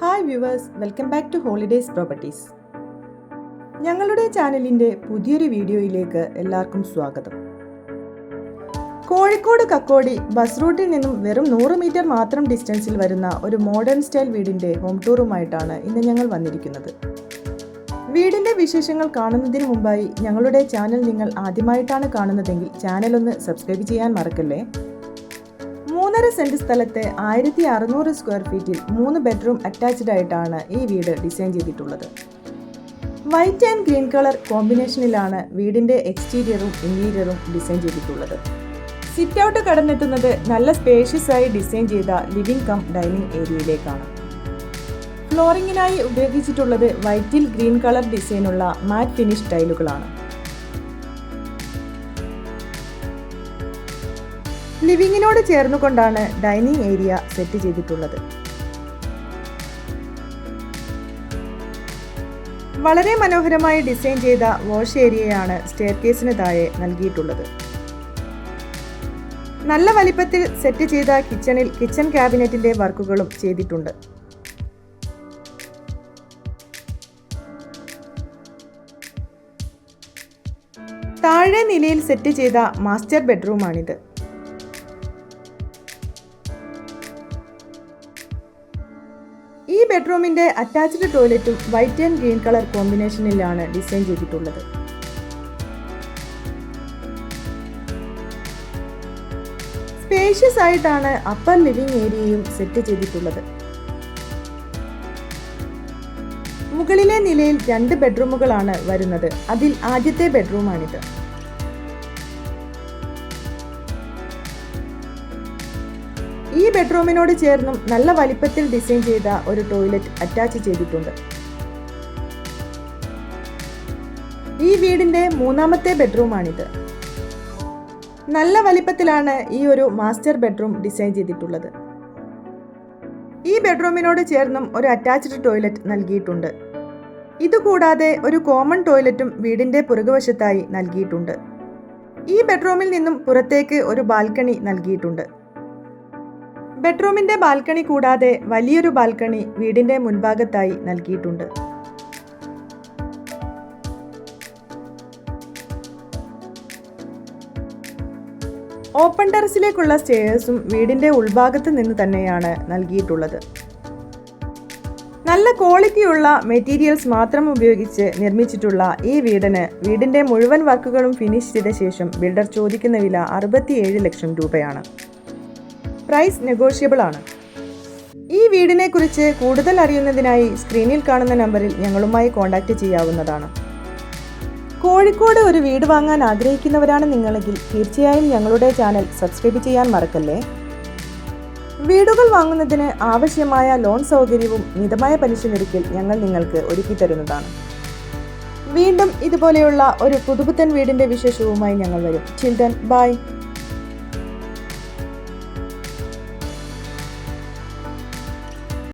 Hi viewers welcome back to holidays properties ഞങ്ങളുടെ ചാനലിന്റെ പുതിയൊരു വീഡിയോയിലേക്ക് എല്ലാവർക്കും സ്വാഗതം. കോഴിക്കോട് കക്കോടി ബസ് റൂട്ടിൽ നിന്നും വെറും നൂറ് മീറ്റർ മാത്രം ഡിസ്റ്റൻസിൽ വരുന്ന ഒരു മോഡേൺ സ്റ്റൈൽ വീടിന്റെ ഹോം ടൂറുമായിട്ടാണ് ഇന്ന് ഞങ്ങൾ വന്നിരിക്കുന്നത്. വീടിന്റെ വിശേഷങ്ങൾ കാണുന്നതിന് മുമ്പായി ഞങ്ങളുടെ ചാനൽ നിങ്ങൾ ആദ്യമായിട്ടാണ് കാണുന്നതെങ്കിൽ ചാനൽ ഒന്ന് സബ്സ്ക്രൈബ് ചെയ്യാൻ മറക്കല്ലേ? മൂന്നര സെന്റ് സ്ഥലത്തെ ആയിരത്തി അറുന്നൂറ് സ്ക്വയർ ഫീറ്റിൽ മൂന്ന് ബെഡ്റൂം അറ്റാച്ച്ഡ് ആയിട്ടാണ് ഈ വീട് ഡിസൈൻ ചെയ്തിട്ടുള്ളത്. വൈറ്റ് ആൻഡ് ഗ്രീൻ കളർ കോമ്പിനേഷനിലാണ് വീടിന്റെ എക്സ്റ്റീരിയറും ഇന്റീരിയറും ഡിസൈൻ ചെയ്തിട്ടുള്ളത്. സിറ്റ് ഔട്ട് കടന്നെത്തുന്നത് നല്ല സ്പേഷ്യസ് ആയി ഡിസൈൻ ചെയ്ത ലിവിംഗ് കം ഡൈനിങ് ഏരിയയിലേക്കാണ്. ഫ്ലോറിങ്ങിനായി ഉപയോഗിച്ചിട്ടുള്ളത് വൈറ്റിൽ ഗ്രീൻ കളർ ഡിസൈനുള്ള മാറ്റ് ഫിനിഷ് ടൈലുകളാണ്. ലിവിങ്ങിനോട് ചേർന്നുകൊണ്ടാണ് ഡൈനിങ് ഏരിയ സെറ്റ് ചെയ്തിട്ടുള്ളത്. വളരെ മനോഹരമായി ഡിസൈൻ ചെയ്ത വാഷ് ഏരിയയാണ് സ്റ്റെയർ കേസിന് താഴെ നൽകിയിട്ടുള്ളത്. നല്ല വലിപ്പത്തിൽ സെറ്റ് ചെയ്ത കിച്ചണിൽ കിച്ചൺ ക്യാബിനറ്റിന്റെ വർക്കുകളും ചെയ്തിട്ടുണ്ട്. താഴെ നിലയിൽ സെറ്റ് ചെയ്ത മാസ്റ്റർ ബെഡ്റൂമാണിത്. ഈ ബെഡ്റൂമിന്റെ അറ്റാച്ച്ഡ് ടോയ്ലറ്റും വൈറ്റ് ആൻഡ് ഗ്രീൻ കളർ കോമ്പിനേഷനിലാണ് ഡിസൈൻ ചെയ്തിട്ടുള്ളത്. സ്പേഷ്യസ് ആയിട്ടാണ് അപ്പർ ലിവിംഗ് ഏരിയയും സെറ്റ് ചെയ്തിട്ടുള്ളത്. മുകളിലെ നിലയിൽ രണ്ട് ബെഡ്റൂമുകളാണ് വരുന്നത്. അതിൽ ആദ്യത്തെ ബെഡ്റൂമാണിത്. ഈ ബെഡ്റൂമിനോട് ചേർന്നും നല്ല വലിപ്പത്തിൽ ഡിസൈൻ ചെയ്ത ഒരു ടോയ്ലറ്റ് അറ്റാച്ച് ചെയ്തിട്ടുണ്ട്. ഈ വീടിന്റെ മൂന്നാമത്തെ ബെഡ്റൂമാണിത്. നല്ല വലിപ്പത്തിലാണ് ഈ ഒരു മാസ്റ്റർ ബെഡ്റൂം ഡിസൈൻ ചെയ്തിട്ടുള്ളത്. ഈ ബെഡ്റൂമിനോട് ചേർന്നും ഒരു അറ്റാച്ച്ഡ് ടോയ്ലറ്റ് നൽകിയിട്ടുണ്ട്. ഇതുകൂടാതെ ഒരു കോമൺ ടോയ്ലറ്റും വീടിന്റെ പുറകുവശത്തായി നൽകിയിട്ടുണ്ട്. ഈ ബെഡ്റൂമിൽ നിന്നും പുറത്തേക്ക് ഒരു ബാൽക്കണി നൽകിയിട്ടുണ്ട്. ബെഡ്റൂമിന്റെ ബാൽക്കണി കൂടാതെ വലിയൊരു ബാൽക്കണി വീടിന്റെ മുൻഭാഗത്തായി നൽകിയിട്ടുണ്ട്. ഓപ്പൺ ടെറസിലേക്കുള്ള സ്റ്റേഴ്സും വീടിന്റെ ഉൾഭാഗത്ത് നിന്ന് തന്നെയാണ് നൽകിയിട്ടുള്ളത്. നല്ല ക്വാളിറ്റിയുള്ള മെറ്റീരിയൽസ് മാത്രം ഉപയോഗിച്ച് നിർമ്മിച്ചിട്ടുള്ള ഈ വീടിന് വീടിന്റെ മുഴുവൻ വർക്കുകളും ഫിനിഷ് ചെയ്ത ശേഷം ബിൽഡർ ചോദിക്കുന്ന വില അറുപത്തിയേഴ് ലക്ഷം രൂപയാണ്. പ്രൈസ് നെഗോഷ്യബിൾ ആണ്. ഈ വീടിനെ കുറിച്ച് കൂടുതൽ അറിയുന്നതിനായി സ്ക്രീനിൽ കാണുന്ന നമ്പറിൽ ഞങ്ങളുമായി കോൺടാക്റ്റ് ചെയ്യാവുന്നതാണ്. കോഴിക്കോട് ഒരു വീട് വാങ്ങാൻ ആഗ്രഹിക്കുന്നവരാണ് നിങ്ങളെങ്കിൽ തീർച്ചയായും ഞങ്ങളുടെ ചാനൽ സബ്സ്ക്രൈബ് ചെയ്യാൻ മറക്കല്ലേ? വീടുകൾ വാങ്ങുന്നതിന് ആവശ്യമായ ലോൺ സൗകര്യവും മിതമായ പലിശ നിരക്കിൽ ഞങ്ങൾ നിങ്ങൾക്ക് ഒരുക്കി തരുന്നതാണ്. വീണ്ടും ഇതുപോലെയുള്ള ഒരു പുതുപുത്തൻ വീടിന്റെ വിശേഷവുമായി ഞങ്ങൾ വരും. Children by